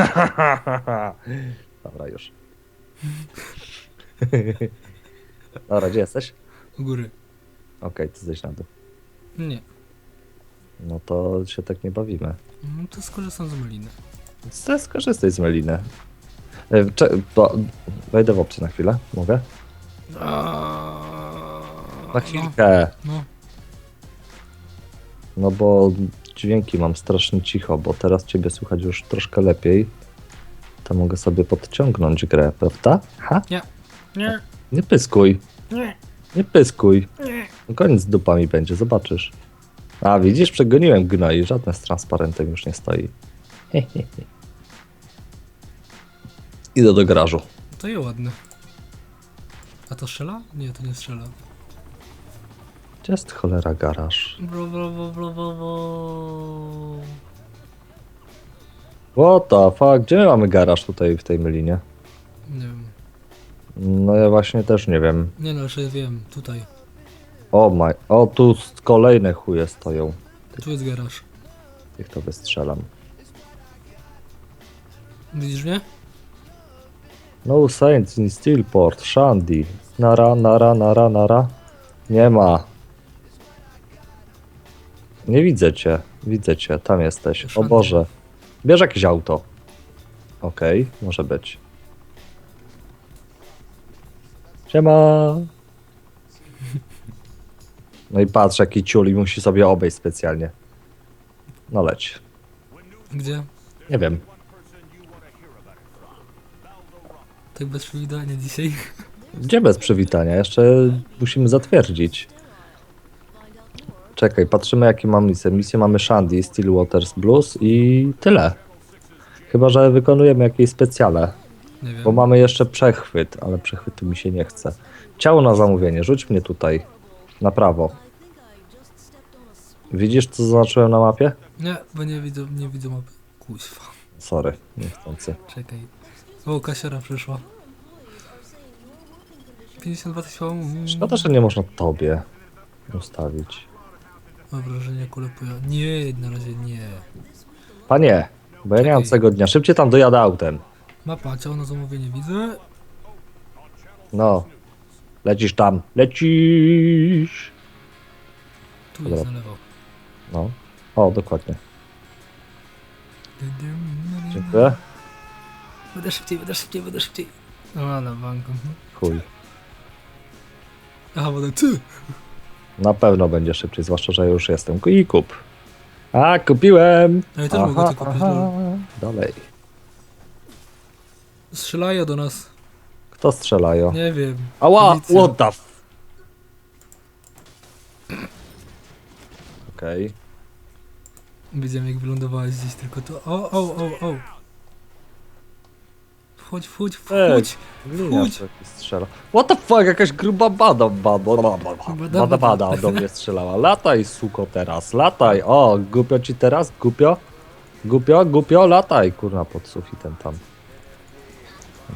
Dobra, już. Dobra, gdzie jesteś? U góry. Okej, ty zejdź na dół. Nie. No to się tak nie bawimy. No to skorzystam z maliny. Co skorzystaj z Meliny. E, Cze bo, wejdę w opcję na chwilę, mogę? Na chwilkę. No, No bo dźwięki mam strasznie cicho, bo teraz ciebie słychać już troszkę lepiej. To mogę sobie podciągnąć grę, prawda? Ha? Nie. Nie. Nie pyskuj, Nie. nie pyskuj. Nie. No Koniec z dupami będzie, zobaczysz. A widzisz, przegoniłem gnoi, żaden z transparentem już nie stoi. Idę do garażu. To je ładne. A to strzela? Nie, to nie strzela. Gdzie jest cholera garaż? Bro, bro, bro, bro, bro, bro. What the fuck? Gdzie my mamy garaż tutaj w tej mylinie? Nie wiem. No ja właśnie też nie wiem. Nie no, jeszcze wiem. Tutaj. O my... O, tu s- kolejne chuje stoją. Tu jest garaż. Tych to wystrzelam. Widzisz mnie? No Saints in Steelport, Shandy. Nara, nara, nara, nara. Nie ma. Nie widzę cię. Widzę cię, tam jesteś. O. Boże. Bierz jakieś auto. Okej, może być. Siema. No i patrz, jaki ciuli musi sobie obejść specjalnie. No leć. Gdzie? Nie wiem. Tak bez przywitania dzisiaj. Gdzie bez przywitania? Jeszcze musimy zatwierdzić. Czekaj, patrzymy jakie mam misje. Misję mamy Shandy, Steel Waters Blues i tyle. Chyba, że wykonujemy jakieś specjale. Nie wiem. Bo mamy jeszcze przechwyt, ale przechwytu mi się nie chce. Ciało na zamówienie, rzuć mnie tutaj. Na prawo. Widzisz co zaznaczyłem na mapie? Nie, bo nie widzę, nie widzę mapy. Kuźwa. Sorry, niechcący. Czekaj. O, kasiara przyszła. 52 tysiące. Szkoda, że nie można tobie ustawić. Mam wrażenie, kulepuję. Nie, na razie nie. Panie, bo ja nie mam Czekaj. całego dnia. Szybciej tam dojadę autem. Mapa, ciało na zamówienie widzę. No. Lecisz tam. Lecisz. Tu jest na lewo. No. O, dokładnie. Dziękuję. Będę szybciej, będę szybciej, będę szybciej. No, na banku. Chuj. Aha, będę ty. Na pewno będzie szybciej, zwłaszcza, że już jestem. I kup. A, kupiłem. Ale też mogę to kupić. lol. Dalej. Strzelają do nas. Kto strzelają? Nie wiem. Ała, Policja. what the f... Okej. Widziałem jak wylądowałeś gdzieś tylko to. O, o, o, o. Wchodź, wchodź, wchodź. Linia Chodź. co jakiś strzela. What the fuck, jakaś gruba bada, bada, bada, Bada, bada, bada. bada do mnie strzelała. Lataj, suko, teraz, lataj. O, głupio ci teraz, głupio? Głupio, głupio, lataj, kurna, pod sufitem tam.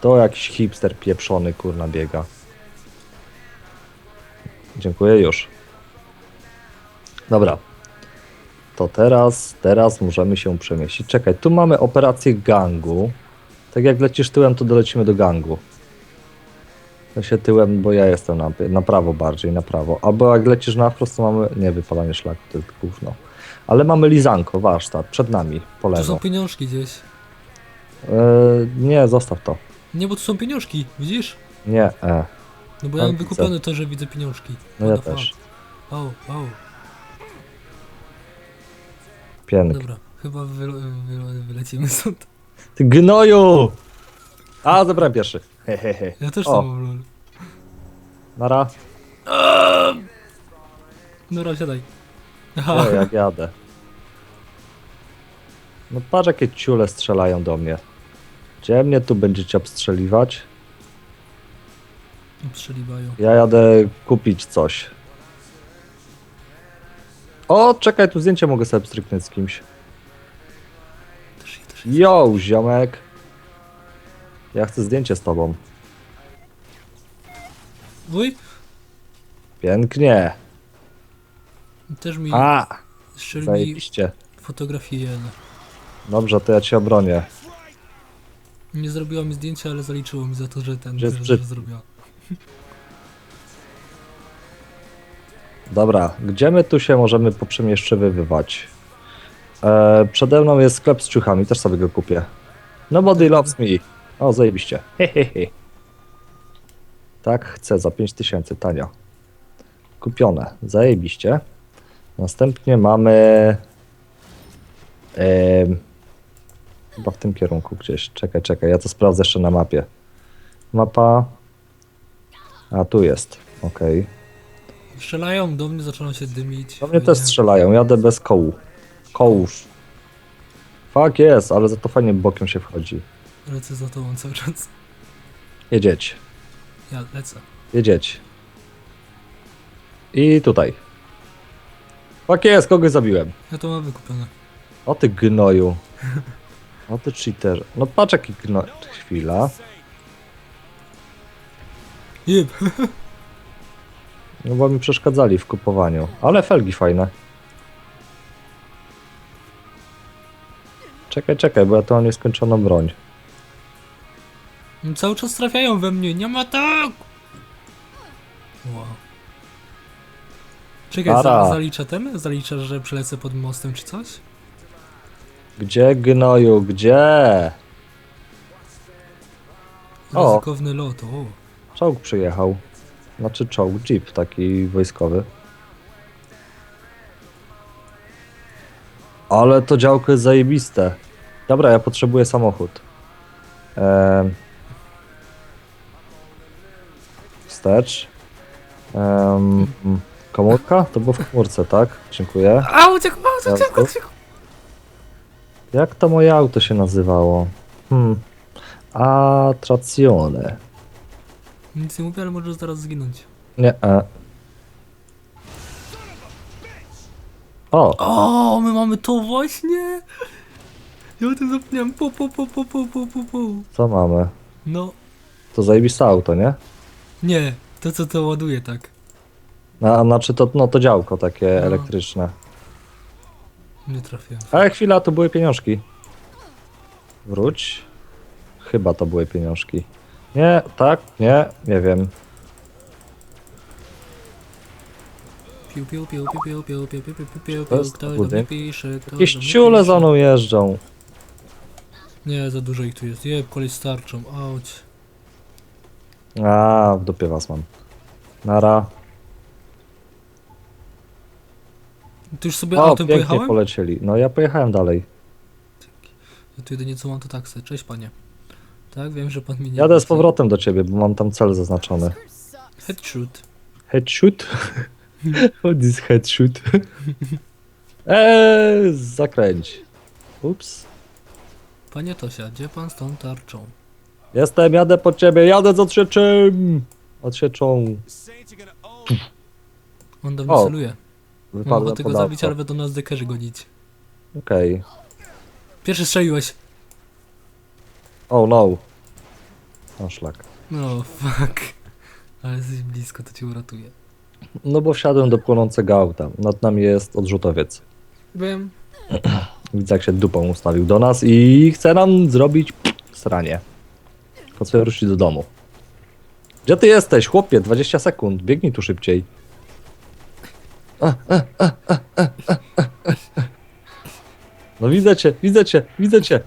To jakiś hipster pieprzony, kurna, biega. Dziękuję, już. Dobra. To teraz, teraz możemy się przemieścić. Czekaj, tu mamy operację gangu. Tak jak lecisz tyłem, to dolecimy do gangu. Ja się tyłem, bo ja jestem na, na prawo bardziej, na prawo. Albo jak lecisz na wprost, to mamy... Nie, wypalanie szlaku, to jest gówno. Ale mamy lizanko, warsztat, przed nami, po Tu lewo. są pieniążki gdzieś. E, nie, zostaw to. Nie, bo tu są pieniążki, widzisz? Nie, e. No bo ja mam wykupione to, że widzę pieniążki. No ja też. O, o. Pięk. Dobra, chyba wy, wy, wylecimy stąd. Ty gnoju! A, zebrałem pierwszy. Hehehe. Ja też O. tam mam lol. Nara. Dobra, siadaj. Aha, O, jak jadę. No patrz jakie ciule strzelają do mnie. Gdzie mnie tu będziecie obstrzeliwać? strzeliwają. Ja jadę kupić coś. O, czekaj, tu zdjęcie mogę sobie stryknąć z kimś. Yo, ziomek. Ja chcę zdjęcie z tobą. Wuj, Pięknie. też mi A, strzeli zajebiście. fotografię. Dobrze, to ja cię obronię. Nie zrobiła mi zdjęcia, ale zaliczyło mi za to, że ten, Że jest że, zrobiła. Dobra, gdzie my tu się możemy poprzemieszczywywać? E, przede mną jest sklep z ciuchami, też sobie go kupię. Nobody loves me. O, zajebiście. Hehehe. Tak, chcę za 5000, tanio. Kupione, zajebiście. Następnie mamy... em, chyba w tym kierunku gdzieś. Czekaj, czekaj, ja to sprawdzę jeszcze na mapie. Mapa... A, tu jest, okej. Strzelają do mnie, zaczęło się dymić. Do mnie fajnie. też strzelają, jadę bez kołu. Kołów. Fuck jest, ale za to fajnie bokiem się wchodzi. Lecę za tobą cały czas. Jedzieć, Ja lecę. jedzieć. I tutaj. Fuck jest, kogoś zabiłem. Ja to mam wykupione. O ty gnoju. O ty cheater. No patrz jaki gnoj. Chwila. Jeb! No bo mi przeszkadzali w kupowaniu. Ale felgi fajne. Czekaj, czekaj, bo ja tu mam nieskończoną broń. Cały czas trafiają we mnie, nie ma tak! Wow. Czekaj, za, zalicza ten? Zalicza, że przelecę pod mostem czy coś? Gdzie gnoju, gdzie? O. Ryzykowny lot, o. Czołg przyjechał. Znaczy czołg, jeep taki wojskowy. Ale to działko jest zajebiste. Dobra, ja potrzebuję samochód. Ehm. Wstecz. Ehm. Komórka? To było w komórce, tak? Dziękuję. A, uciekł, a, uciekł, uciekł! Jak to moje auto się nazywało? Hmm. Attrazione. Nic nie mówię, ale możesz zaraz zginąć. Nie. E. O, O, my mamy to właśnie! Ja o tym zapomniałem. Po, po, po, po, po, po, po, po. co mamy? No, To zajebiste auto, nie? nie, to co to ładuje tak. A, znaczy to, no to działko takie No. elektryczne. Nie trafiłem. Ale chwila, to były pieniążki. Wróć. Chyba to były pieniążki. Nie, tak, nie, nie wiem. Piu, piu, piu, piu, piu, piu, piu, piu, piu, piu, piu, To piu, jest Ktoś do mnie budynek. pisze, ktoś Jakieś do mnie ciule pisze. za mną jeżdżą. Nie, za dużo ich tu jest. Jeb, kolej starczą, auć. A, w dupie was mam. Nara. Ty już sobie O, autem pięknie pojechałem? polecieli. No ja pojechałem dalej. Ja tu jedynie co mam to taksę. Cześć panie. Tak, wiem, że pan mi nie... Jadę z powrotem do ciebie, bo mam tam cel zaznaczony. Headshot. Headshot? What is headshot? Eee, zakręć. Ups. Panie Tosia, gdzie pan z tą tarczą? Jestem, jadę po ciebie, jadę z odsieczym! Odsieczą. On do mnie O, celuje. Mam Wypadłem ochotę go zabić, ale będą nas dekerzy gonić. Okej. Pierwszy strzeliłeś. Oh no. O szlak. No, fuck. Ale jesteś blisko, to cię uratuje. No bo wsiadłem do płonącego auta. Nad nami jest odrzutowiec. Wiem. Widzę jak się dupą ustawił do nas i chce nam zrobić sranie. Co ruszyć do domu. Gdzie ty jesteś, chłopie? 20 sekund. Biegnij tu szybciej. No widzę cię, widzę cię, widzę cię,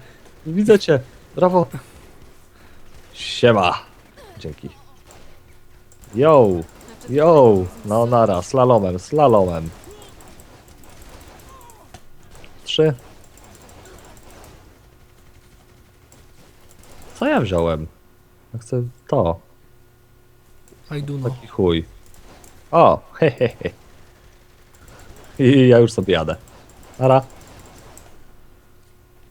widzę cię. Brawo. Siema. Dzięki. Yo, yo. No nara, slalomem, slalomem. Trzy. Co ja wziąłem? Ja chcę to. Know. Taki chuj. O, hehehe. I ja już sobie jadę. Ara,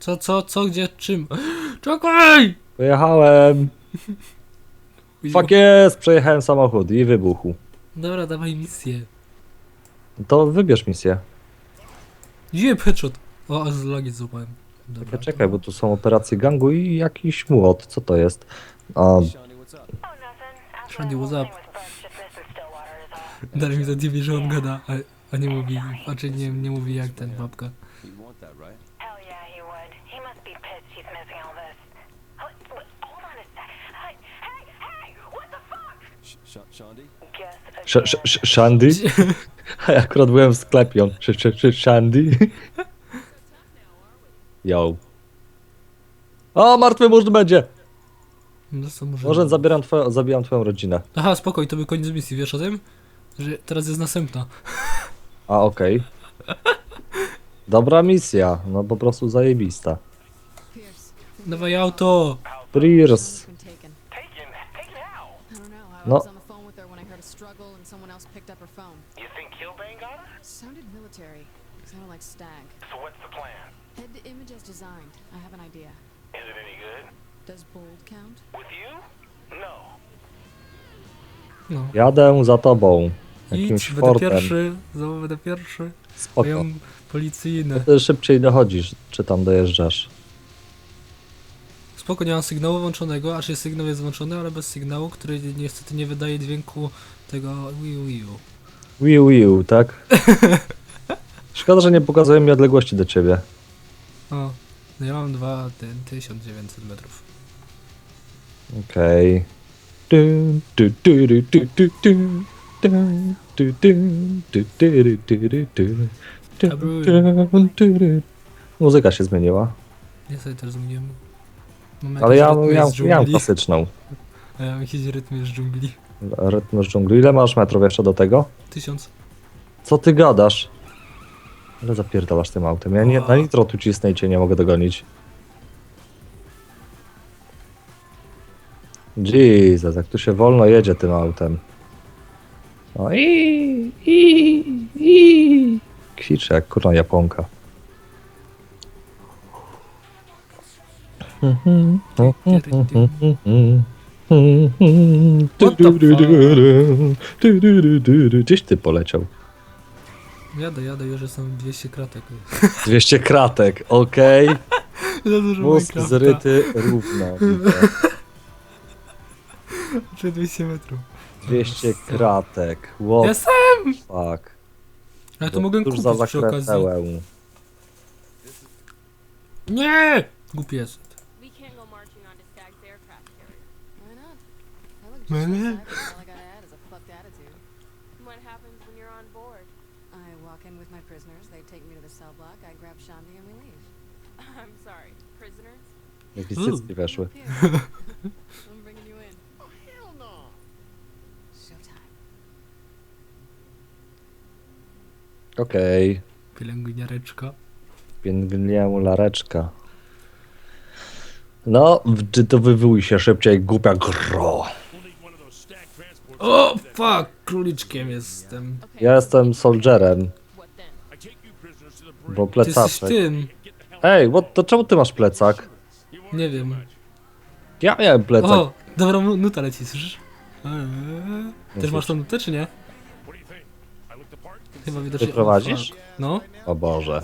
Co, co, co, gdzie, czym? Czekaj! pojechałem. Fuck jest, przejechałem samochód i wybuchł. Dobra, dawaj misję. To wybierz misję. Jeb, headshot. O, aż z lagi złapałem. Dobra. Czekaj, czekaj, bo tu są operacje gangu i jakiś młot. Co to jest? A, Shandy, what's up? Dalej mi zadziwi, że on gada, a, a nie mówi, znaczy nie, nie mówi jak ten babka. He'd want that, right? Hell yeah, he would. He must be pissed he's missing all this. Hold on a sec. Hey, hey, hey! What the fuck? Sh- Sh- Shandi? Guess Sz- sz- sz- Shandy? A ja akurat byłem w sklepie. on, Sz- sz- sz- Shandy? Yo. O, martwy mórz będzie! No co może... Może zabieram twoją, zabijam twoją rodzinę. Aha, spokoj, to był koniec misji, wiesz o tym? Że teraz jest następna. A, okej. Dobra misja, no po prostu zajebista. Pierce, Dawaj auto! Priers. been taken. taken. Taken how? I don't know. I No. was on the phone with her when I heard a struggle and someone else picked up her phone. You think Killbane got her? Sounded military. Like Stag. So what's the plan? Head to image as designed. I have an idea. Is it any good? Does bold count? With you? No. No. Jadę za tobą. Jakimś Idź, będę Fordem. pierwszy. Znowu będę pierwszy. Spoko. Mają policyjne. Ty szybciej dochodzisz, czy tam dojeżdżasz. Spoko, nie mam sygnału włączonego, aż jest sygnał jest włączony, ale bez sygnału, który niestety nie wydaje dźwięku tego wiu wiu. Wiu, wiu, tak? Szkoda, że nie pokazuje mi odległości do ciebie. O, no ja mam dwa ty- metrów. Okej. Dun, Muzyka się zmieniła, Ja sobie też zmieniłem. Ale ja rytm ja, ja mam klasyczną. A ja mam jakiś rytm z dżungli. Rytm z dżungli. Ile masz metrów jeszcze do tego? Tysiąc. Co ty gadasz? Ale zapierdalasz tym autem. Ja nie, na nitro tu cisnę i cię nie mogę dogonić. Jesus, jak tu się wolno jedzie tym autem. O i i i Kwiczy jak kurna japonka. Gdzieś ty poleciał. Jadę, jadę, już jestem 200 kratek. 200 kratek, okej. Dużo Mózg zryty równo. widzę. Czy 200 metrów. 200 kratek. What Jestem! fuck. Ale to mogę kupić za przy okazji. Nie! Głupi jest. We can't go marching onto Stag's aircraft carrier. Why not? I look just Really? like Stag, and all I gotta add is a fucked attitude. What happens when you're on board? I walk in with my prisoners. They take me to the cell block. I grab Shandy and we leave. I'm sorry, prisoners? Jakieś Uuu. cycki weszły. I'm bringing you in. Oh hell no! Showtime. Okej. Pielęgniareczka. No, czy to wywołuj się szybciej, głupia gro. O, fuck! Króliczkiem jestem. Okay, Ja jestem soldierem? Bo Ty jesteś plecaczek. tym. Ej, what, to czemu ty masz plecak? Nie wiem. Ja miałem plecak. O, dobra mu- nuta leci, słyszysz? Eee. Też masz tą nutę, czy nie? Chyba widocznie. Ty prowadzisz? No, O Boże.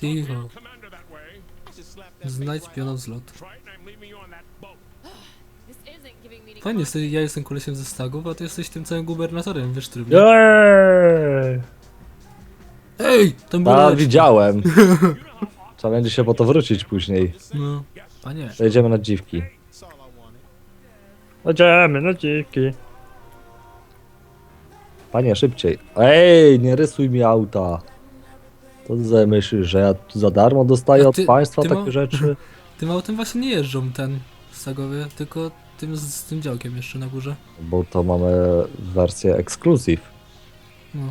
cicho. Znajdź pionow zlot. Fajnie, jesteś, ja jestem kolesiem ze stagów, a ty jesteś tym całym gubernatorem, wiesz, który mnie... Eee! Ej, tam było A, leci. widziałem. Trzeba będzie się po to wrócić później. No, panie. Jedziemy na dziwki. Jedziemy na dziwki. Panie, szybciej. Ej, nie rysuj mi auta. To ty myślisz, że ja tu za darmo dostaję A od ty- państwa ty takie ma- rzeczy? Tym autem właśnie nie jeżdżą ten stagowie, tylko tym z, z tym działkiem jeszcze na górze. Bo to mamy wersję exclusive. No,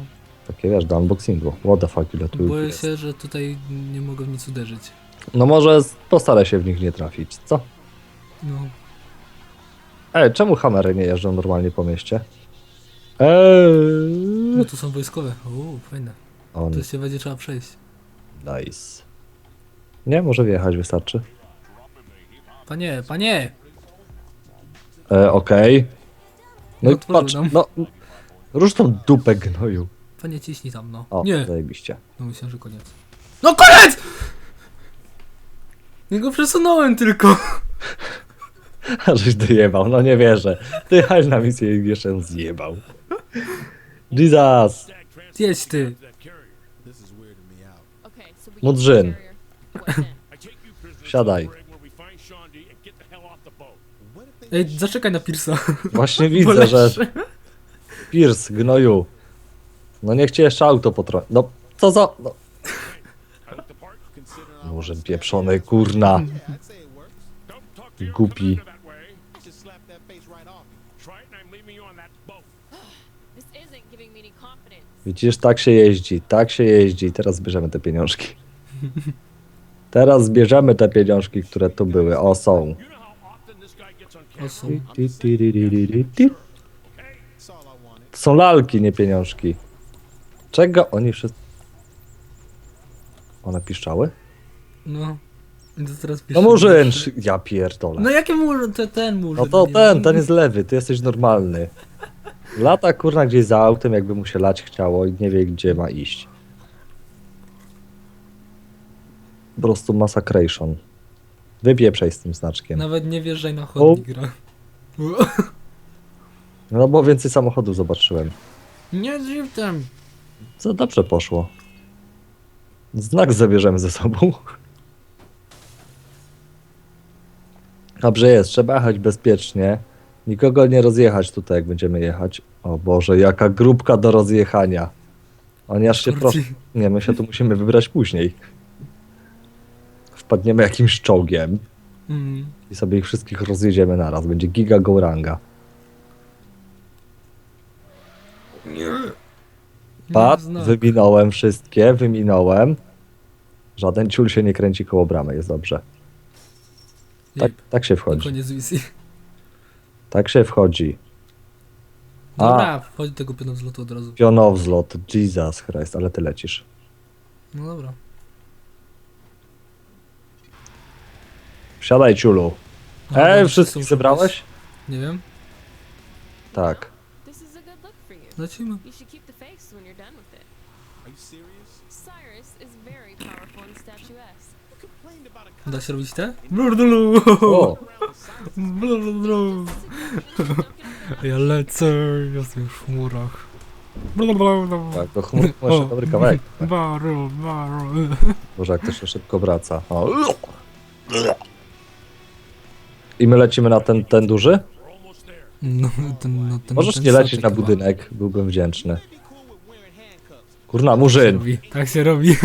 Takie wiesz, do unboxingu. What the fuck, ile tu boję jest. się, że tutaj nie mogę w nic uderzyć. No może postaraj się w nich nie trafić, co? No, Ej, czemu hamery nie jeżdżą normalnie po mieście? Eee. no tu są wojskowe. O, fajne. On, To się będzie trzeba przejść. nice. Nie, może wjechać wystarczy. Panie, panie! E, Okej. No i Otworzył patrz, nam. no. Rusz tą dupę gnoju. Panie, ciśnij tam, no. O, Nie! zajebiście. No myślałem, że koniec. No koniec! Nie go przesunąłem tylko. A żeś dojebał, no nie wierzę. Ty jechałeś na misję i jeszcze ją zjebał. Jesus! Jedź ty. Mudrzyn. Wsiadaj. Ej, zaczekaj na Pierce'a. Właśnie widzę, że. Pierce, gnoju. No niech cię jeszcze auto potrąci. No, co za... No. Może pieprzony, kurna. Głupi. Widzisz, tak się jeździ, tak się jeździ. Teraz zbierzemy te pieniążki. Teraz zbierzemy te pieniążki, które tu były. O, są. O, są. Są lalki, nie pieniążki. Czego oni wszyscy... One piszczały? No. To teraz pisze. No murzyn! Ja pierdolę. No jakie murzyn? Te, ten murzyn. No to nie? ten, ten jest lewy, ty jesteś normalny. Lata kurna gdzieś za autem, jakby mu się lać chciało i nie wie gdzie ma iść. Po prostu massacration. Wypieprzaj z tym znaczkiem. Nawet nie wjeżdżaj na chodnik, gra. No bo więcej samochodów zobaczyłem. Nie driftem. Co dobrze poszło. Znak zabierzemy ze sobą. Dobrze jest, trzeba jechać bezpiecznie. Nikogo nie rozjechać tutaj, jak będziemy jechać. O Boże, jaka grupka do rozjechania. Oni aż się proszę. Kurci. Nie, my się tu musimy wybrać później. Wpadniemy jakimś czołgiem Mm. i sobie ich wszystkich rozjedziemy naraz. Będzie giga gołranga. Nie Pat, znam. wyminąłem wszystkie, wyminąłem. Żaden ciul się nie kręci koło bramy, jest dobrze. Tak, Jep, tak się wchodzi. Koniec misji. Tak się wchodzi. A. Dobra, wchodź do tego pioną zlotu od razu. Pionowzlot, Jesus Christ, ale ty lecisz. No dobra. Wsiadaj, ciulu. Dobra, Ej, wszyscy wszystkich są zebrałeś? Nie wiem. Tak. This is a good look for you. Lecimy. You should keep face when you're done with it. Are you serious? Cyrus is very powerful and statuesque. Complained about a Da się robić te? Blurdulu. O, Blurdulu. Ja lecę, jestem w chmurach. Blurdulu. tak, to chmur jeszcze dobry kawałek. Baru, baru. Boże, jak to się szybko wraca. O. I my lecimy na ten, ten duży? No, ten, no, ten, Możesz ten nie lecieć na chyba. budynek, byłbym wdzięczny. Kurna, Tak murzyn! robi, Tak się robi.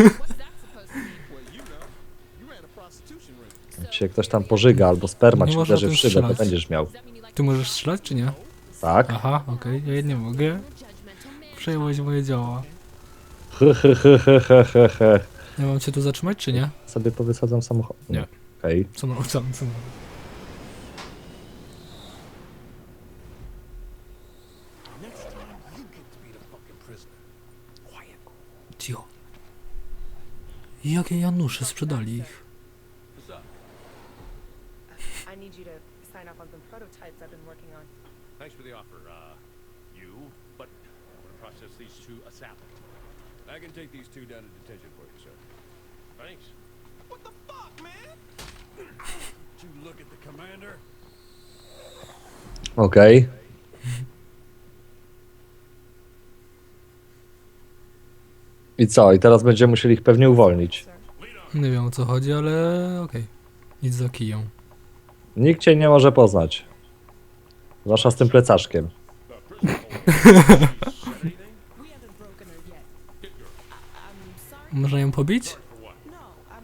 Jak się ktoś tam pożyga albo sperma Nie ci można uderzy w tym szybę, to strzelać. będziesz miał. Ty możesz strzelać, czy nie? Tak? Aha, okej, ja nie mogę. Przejąłeś moje działa. Ja mam cię tu zatrzymać, czy nie? Sobie powysadzam samochód. Nie. Okej. Co mam, co mam, co mam? Cicho. Jakie Janusze sprzedali ich? I need you to sign on prototypes I've been working on. Thanks for the offer, uh, you, but process these sapling. I can take these two down to detention for you, sir. Thanks. What the fuck, man? Did you look at the commander? Okej. I co? I teraz będziemy musieli ich pewnie uwolnić. Nie wiem o co chodzi, ale okej. Nic za kiją. Nikt cię nie może poznać. Zwłaszcza z tym plecaszkiem. We haven't broken her yet. I- I'm sorry. Można ją pobić? No, I'm.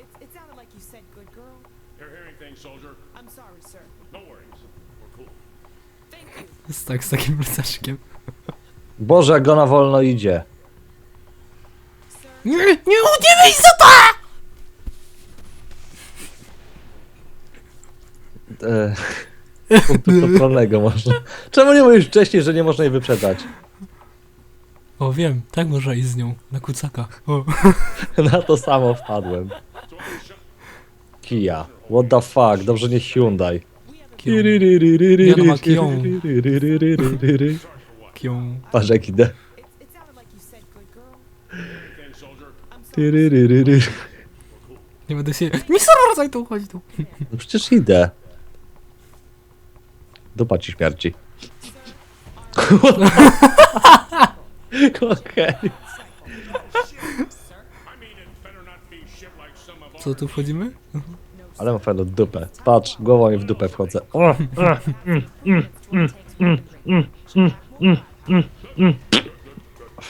It, it sounded like you said good girl. You're hearing things, soldier? I'm sorry, sir. No worries. We're cool. Thank you. Jest tak, z takim plecaszkiem. Boże, jak ona wolno idzie. Sir, Nie, nie udzielaj za to! E, punktu kontrolnego można. Czemu nie mówisz wcześniej, że nie można jej wyprzedzać? O wiem, tak można iść z nią, na kucaka. O. Na to samo wpadłem. Kia. What the fuck? Dobrze nie Hyundai. Nie, no ma kiją. Kiją. Patrz jak idę. it, it sounded like you said good girl. Things, sorry. Nie będę się... Nie wracaj tu, chodź tu. No przecież idę. Dupa ci śmierci. Okej. Co, tu wchodzimy? Ale mam fajną dupę. Patrz, głową mi w dupę wchodzę. O, o, mm, mm, mm, mm, mm, mm, mm, mm.